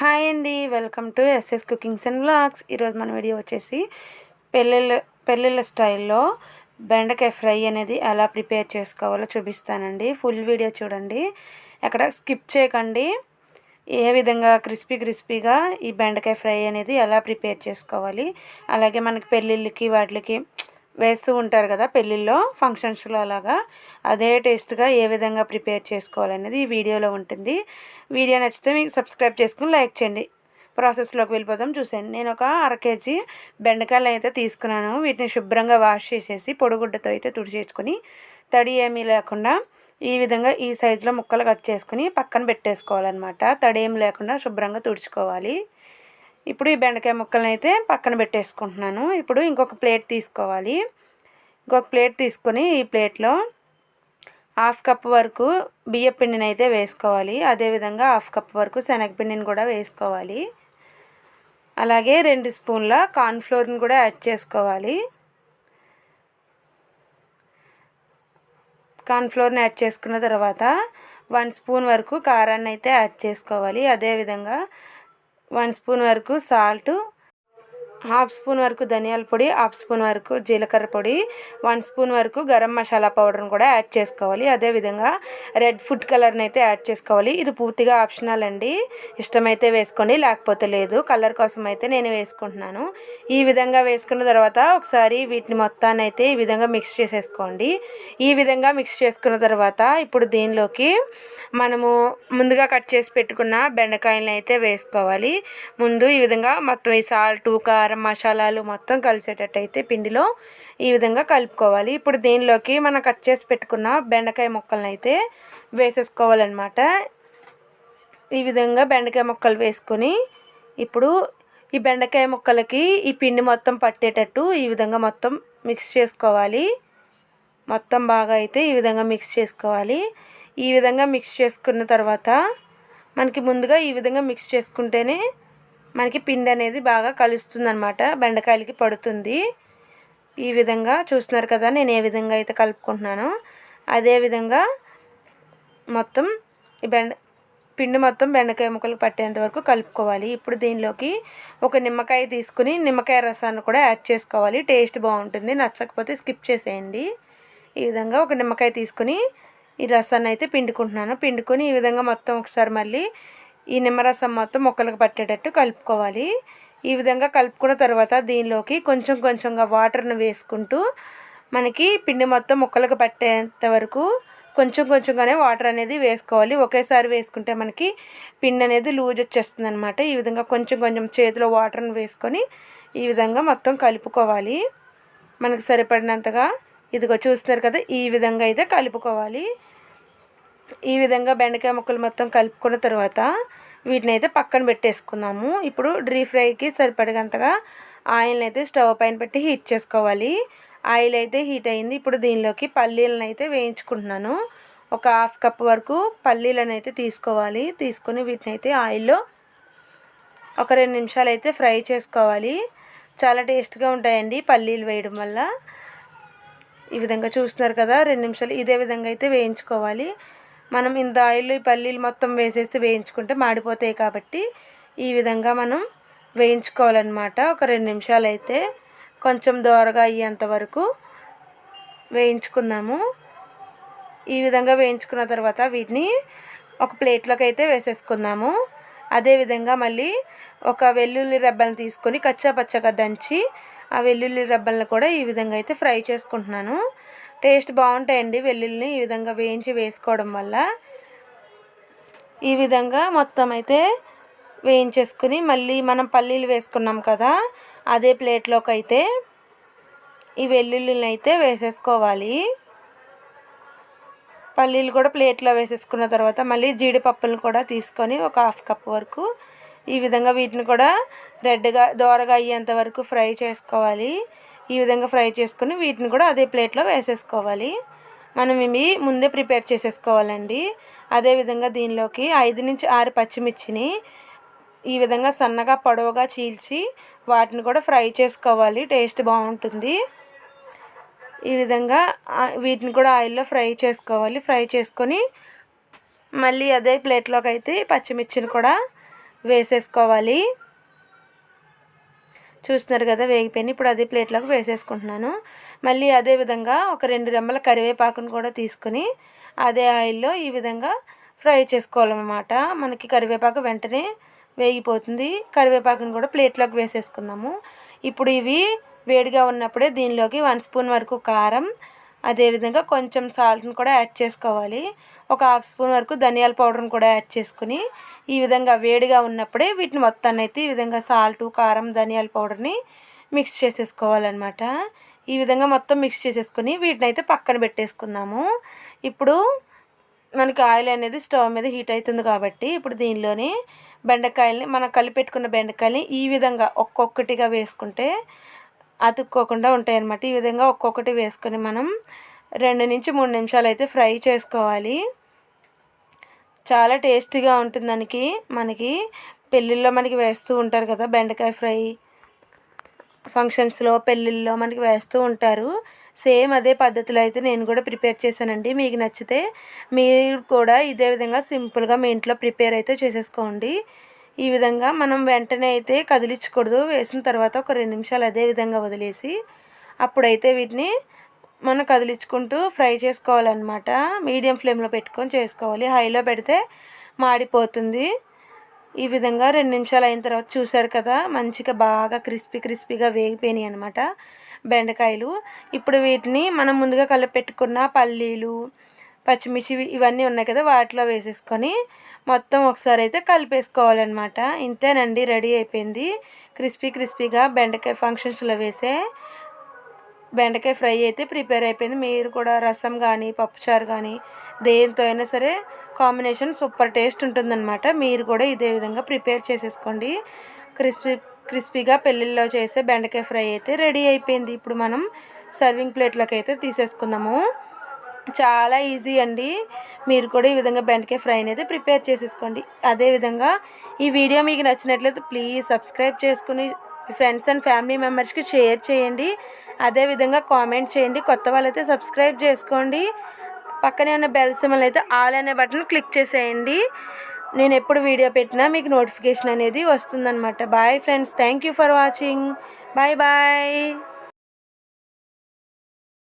Hi అండి welcome to SS cookings and blogs ఈరోజు మన వీడియో వచ్చేసి పెళ్ళిళ్ళ పెళ్ళిళ్ళ స్టైల్లో బెండకాయ ఫ్రై అనేది ఎలా ప్రిపేర్ చేసుకోవాలో చూపిస్తానండి. ఫుల్ వీడియో చూడండి. ఎక్కడ స్కిప్ చేయకండి. ఏ విధంగా క్రిస్పీ క్రిస్పీగా ఈ బెండకాయ ఫ్రై అనేది ఎలా ప్రిపేర్ చేసుకోవాలి. అలాగే మనకి పెళ్ళిళ్ళకి వాటికి వేస్తూ ఉంటారు కదా పెళ్ళిళ్ళలో ఫంక్షన్స్లో అలాగా. అదే టేస్ట్గా ఏ విధంగా ప్రిపేర్ చేసుకోవాలనేది ఈ వీడియోలో ఉంటుంది. వీడియో నచ్చితే మీకు సబ్స్క్రైబ్ చేసుకుని లైక్ చేయండి. ప్రాసెస్లోకి వెళ్ళిపోదాం. చూసాను నేను ఒక అర కేజీ బెండకాయలు అయితే తీసుకున్నాను. వీటిని శుభ్రంగా వాష్ చేసేసి పొడిగుడ్డతో అయితే తుడిచేసుకొని తడి ఏమీ లేకుండా ఈ విధంగా ఈ సైజులో ముక్కలు కట్ చేసుకుని పక్కన పెట్టేసుకోవాలన్నమాట. తడి ఏమి లేకుండా శుభ్రంగా తుడుచుకోవాలి. ఇప్పుడు ఈ బెండకాయ ముక్కలను అయితే పక్కన పెట్టేసుకుంటున్నాను. ఇప్పుడు ఇంకొక ప్లేట్ తీసుకోవాలి. ఇంకొక ప్లేట్ తీసుకొని ఈ ప్లేట్లో హాఫ్ కప్ వరకు బియ్యపిండిని అయితే వేసుకోవాలి. అదేవిధంగా హాఫ్ కప్ వరకు శనగపిండిని కూడా వేసుకోవాలి. అలాగే రెండు స్పూన్ల కార్న్ఫ్లోర్ని కూడా యాడ్ చేసుకోవాలి. కార్న్ఫ్లోర్ని యాడ్ చేసుకున్న తర్వాత వన్ స్పూన్ వరకు కారాన్ని అయితే యాడ్ చేసుకోవాలి. అదేవిధంగా వన్ స్పూన్ వరకు సాల్ట్ హాఫ్ స్పూన్ వరకు ధనియాల పొడి హాఫ్ స్పూన్ వరకు జీలకర్ర పొడి వన్ స్పూన్ వరకు గరం మసాలా పౌడర్ని కూడా యాడ్ చేసుకోవాలి. అదేవిధంగా రెడ్ ఫుడ్ కలర్ని అయితే యాడ్ చేసుకోవాలి. ఇది పూర్తిగా ఆప్షనల్ అండి. ఇష్టమైతే వేసుకోండి లేకపోతే లేదు. కలర్ కోసం అయితే నేను వేసుకుంటున్నాను. ఈ విధంగా వేసుకున్న తర్వాత ఒకసారి వీటిని మొత్తాన్ని అయితే ఈ విధంగా మిక్స్ చేసేసుకోండి. ఈ విధంగా మిక్స్ చేసుకున్న తర్వాత ఇప్పుడు దీనిలోకి మనము ముందుగా కట్ చేసి పెట్టుకున్న బెండకాయలను అయితే వేసుకోవాలి. ముందు ఈ విధంగా మొత్తం ఈ సాల్ట్ కారం కారం మసాలాలు మొత్తం కలిసేటట్టు అయితే పిండిలో ఈ విధంగా కలుపుకోవాలి. ఇప్పుడు దీనిలోకి మనం కట్ చేసి పెట్టుకున్న బెండకాయ ముక్కలను అయితే వేసేసుకోవాలన్నమాట. ఈ విధంగా బెండకాయ ముక్కలు వేసుకొని ఇప్పుడు ఈ బెండకాయ ముక్కలకి ఈ పిండి మొత్తం పట్టేటట్టు ఈ విధంగా మొత్తం మిక్స్ చేసుకోవాలి. మొత్తం బాగా అయితే ఈ విధంగా మిక్స్ చేసుకోవాలి. ఈ విధంగా మిక్స్ చేసుకున్న తర్వాత మనకి ముందుగా ఈ విధంగా మిక్స్ చేసుకుంటేనే మనకి పిండి అనేది బాగా కలుస్తుంది అనమాట బెండకాయలకి పడుతుంది. ఈ విధంగా చూస్తున్నారు కదా నేను ఏ విధంగా అయితే కలుపుకుంటున్నానో అదేవిధంగా మొత్తం ఈ బెండ పిండి మొత్తం బెండకాయ ముక్కలు పట్టేంత వరకు కలుపుకోవాలి. ఇప్పుడు దీనిలోకి ఒక నిమ్మకాయ తీసుకుని నిమ్మకాయ రసాన్ని కూడా యాడ్ చేసుకోవాలి. టేస్ట్ బాగుంటుంది. నచ్చకపోతే స్కిప్ చేసేయండి. ఈ విధంగా ఒక నిమ్మకాయ తీసుకుని ఈ రసాన్ని అయితే పిండుకుంటున్నాను. పిండుకొని ఈ విధంగా మొత్తం ఒకసారి మళ్ళీ ఈ నిమ్మరసం మొత్తం మొక్కలకు పట్టేటట్టు కలుపుకోవాలి. ఈ విధంగా కలుపుకున్న తర్వాత దీనిలోకి కొంచెం కొంచెంగా వాటర్ను వేసుకుంటూ మనకి పిండి మొత్తం ముక్కలకు పట్టేంత వరకు కొంచెం కొంచెంగానే వాటర్ అనేది వేసుకోవాలి. ఒకేసారి వేసుకుంటే మనకి పిండి అనేది లూజ్ వచ్చేస్తుంది అనమాట ఈ విధంగా కొంచెం కొంచెం చేతిలో వాటర్ని వేసుకొని ఈ విధంగా మొత్తం కలుపుకోవాలి. మనకు సరిపడినంతగా ఇదిగో చూస్తున్నారు కదా ఈ విధంగా అయితే కలుపుకోవాలి. ఈ విధంగా బెండకాయ ముక్కలు మొత్తం కలుపుకున్న తర్వాత వీటిని అయితే పక్కన పెట్టేసుకుందాము ఇప్పుడు డ్రీ ఫ్రైకి సరిపడగంతగా ఆయిల్ని అయితే స్టవ్ పైన పెట్టి హీట్ చేసుకోవాలి. ఆయిల్ అయితే హీట్ అయింది. ఇప్పుడు దీనిలోకి పల్లీలను అయితే వేయించుకుంటున్నాను. ఒక హాఫ్ కప్ వరకు పల్లీలను అయితే తీసుకోవాలి. తీసుకొని వీటిని అయితే ఆయిల్లో ఒక రెండు నిమిషాలు అయితే ఫ్రై చేసుకోవాలి. చాలా టేస్ట్గా ఉంటాయండి పల్లీలు వేయడం వల్ల. ఈ విధంగా చూస్తున్నారు కదా రెండు నిమిషాలు ఇదే విధంగా అయితే వేయించుకోవాలి. మనం ఇంత ఆయిల్ పల్లీలు మొత్తం వేసేసి వేయించుకుంటే మాడిపోతాయి కాబట్టి ఈ విధంగా మనం వేయించుకోవాలన్నమాట. ఒక రెండు నిమిషాలు అయితే కొంచెం దోరగా అయ్యేంత వరకు వేయించుకుందాము. ఈ విధంగా వేయించుకున్న తర్వాత వీటిని ఒక ప్లేట్లోకి అయితే వేసేసుకుందాము అదేవిధంగా మళ్ళీ ఒక వెల్లుల్లి రెబ్బలను తీసుకొని కచ్చా పచ్చగా దంచి ఆ వెల్లుల్లి రెబ్బలను కూడా ఈ విధంగా అయితే ఫ్రై చేసుకుంటున్నాను. టేస్ట్ బాగుంటాయండి వెల్లుల్లిని ఈ విధంగా వేయించి వేసుకోవడం వల్ల. ఈ విధంగా మొత్తం అయితే వేయించేసుకుని మళ్ళీ మనం పల్లీలు వేసుకున్నాం కదా అదే ప్లేట్లోకి అయితే ఈ వెల్లుల్లిని అయితే వేసేసుకోవాలి. పల్లీలు కూడా ప్లేట్లో వేసేసుకున్న తర్వాత మళ్ళీ జీడిపప్పులను కూడా తీసుకొని ఒక హాఫ్ కప్ వరకు ఈ విధంగా వీటిని కూడా రెడ్గా దోరగా అయ్యేంత వరకు ఫ్రై చేసుకోవాలి. ఈ విధంగా ఫ్రై చేసుకుని వీటిని కూడా అదే ప్లేట్లో వేసేసుకోవాలి. మనం ఇవి ముందే ప్రిపేర్ చేసేసుకోవాలండి. అదేవిధంగా దీనిలోకి ఐదు నుంచి ఆరు పచ్చిమిర్చిని ఈ విధంగా సన్నగా పొడవుగా చీల్చి వాటిని కూడా ఫ్రై చేసుకోవాలి. టేస్ట్ బాగుంటుంది. ఈ విధంగా వీటిని కూడా ఆయిల్లో ఫ్రై చేసుకోవాలి. ఫ్రై చేసుకొని మళ్ళీ అదే ప్లేట్లోకి అయితే పచ్చిమిర్చిని కూడా వేసేసుకోవాలి. చూస్తున్నారు కదా వేగిపోయినాయి ఇప్పుడు అదే ప్లేట్లోకి వేసేసుకుంటున్నాను. మళ్ళీ అదే విధంగా ఒక రెండు రెమ్మల కరివేపాకును కూడా తీసుకుని అదే ఆయిల్లో ఈ విధంగా ఫ్రై చేసుకోవాలన్నమాట. మనకి కరివేపాకు వెంటనే వేగిపోతుంది. కరివేపాకుని కూడా ప్లేట్లోకి వేసేసుకుందాము. ఇప్పుడు ఇవి వేడిగా ఉన్నప్పుడే దీనిలోకి వన్ స్పూన్ వరకు కారం అదేవిధంగా కొంచెం సాల్ట్ని కూడా యాడ్ చేసుకోవాలి. ఒక హాఫ్ స్పూన్ వరకు ధనియాల పౌడర్ని కూడా యాడ్ చేసుకుని ఈ విధంగా వేడిగా ఉన్నప్పుడే వీటిని మొత్తాన్ని అయితే ఈ విధంగా సాల్టు కారం ధనియాల పౌడర్ని మిక్స్ చేసేసుకోవాలన్నమాట. ఈ విధంగా మొత్తం మిక్స్ చేసేసుకుని వీటిని అయితే పక్కన పెట్టేసుకుందాము. ఇప్పుడు మనకి ఆయిల్ అనేది స్టవ్ మీద హీట్ అవుతుంది కాబట్టి ఇప్పుడు దీనిలోని బెండకాయల్ని మనం కలిపెట్టుకున్న బెండకాయల్ని ఈ విధంగా ఒక్కొక్కటిగా వేసుకుంటే అతుక్కోకుండా ఉంటాయన్నమాట. ఈ విధంగా ఒక్కొక్కటి వేసుకొని మనం రెండు నుంచి మూడు నిమిషాలు అయితే ఫ్రై చేసుకోవాలి. చాలా టేస్టీగా ఉంటుంది దానికి. మనకి పెళ్ళిళ్ళలో మనకి వేస్తూ ఉంటారు కదా బెండకాయ ఫ్రై. ఫంక్షన్స్లో పెళ్ళిళ్ళలో మనకి వేస్తూ ఉంటారు. సేమ్ అదే పద్ధతిలో అయితే నేను కూడా ప్రిపేర్ చేశానండి. మీకు నచ్చితే మీరు కూడా ఇదే విధంగా సింపుల్గా మీ ఇంట్లో ప్రిపేర్ అయితే చేసేసుకోండి. ఈ విధంగా మనం వెంటనే అయితే కదిలించకూడదు. వేసిన తర్వాత ఒక రెండు నిమిషాలు అదే విధంగా వదిలేసి అప్పుడైతే వీటిని మనం కదిలించుకుంటూ ఫ్రై చేసుకోవాలన్నమాట. మీడియం ఫ్లేమ్లో పెట్టుకొని చేసుకోవాలి. హైలో పెడితే మాడిపోతుంది. ఈ విధంగా రెండు నిమిషాలు అయిన తర్వాత చూసారు కదా మంచిగా బాగా క్రిస్పీ క్రిస్పీగా వేగిపోయినాయి అనమాట బెండకాయలు. ఇప్పుడు వీటిని మనం ముందుగా కలిపి పెట్టుకున్న పల్లీలు పచ్చిమిర్చి ఇవన్నీ ఉన్నాయి కదా వాటిలో వేసేసుకొని మొత్తం ఒకసారి అయితే కలిపేసుకోవాలన్నమాట. ఇంతేనండి రెడీ అయిపోయింది. క్రిస్పీ క్రిస్పీగా బెండకాయ ఫంక్షన్స్లో వేసే బెండకాయ ఫ్రై అయితే ప్రిపేర్ అయిపోయింది. మీరు కూడా రసం కానీ పప్పుచారు కానీ దేంతో అయినా సరే కాంబినేషన్ సూపర్ టేస్ట్ ఉంటుందన్నమాట. మీరు కూడా ఇదే విధంగా ప్రిపేర్ చేసేసుకోండి. క్రిస్పీ క్రిస్పీగా పెళ్ళిళ్ళలో చేసే బెండకాయ ఫ్రై అయితే రెడీ అయిపోయింది. ఇప్పుడు మనం సర్వింగ్ ప్లేట్లోకి అయితే తీసేసుకుందాము. చాలా ఈజీ అండి. మీరు కూడా ఈ విధంగా బెండకాయ ఫ్రైని అయితే ప్రిపేర్ చేసేసుకోండి. అదేవిధంగా ఈ వీడియో మీకు నచ్చినట్లయితే ప్లీజ్ సబ్స్క్రైబ్ చేసుకుని ఫ్రెండ్స్ అండ్ ఫ్యామిలీ మెంబర్స్కి షేర్ చేయండి. అదేవిధంగా కామెంట్ చేయండి. కొత్త వాళ్ళైతే సబ్స్క్రైబ్ చేసుకోండి. పక్కనే ఉన్న బెల్ సిమ్మల్ అయితే ఆల్ అనే బటన్ క్లిక్ చేసేయండి. నేను ఎప్పుడు వీడియో పెట్టినా మీకు నోటిఫికేషన్ అనేది వస్తుందన్నమాట. Bye friends thank you for watching bye bye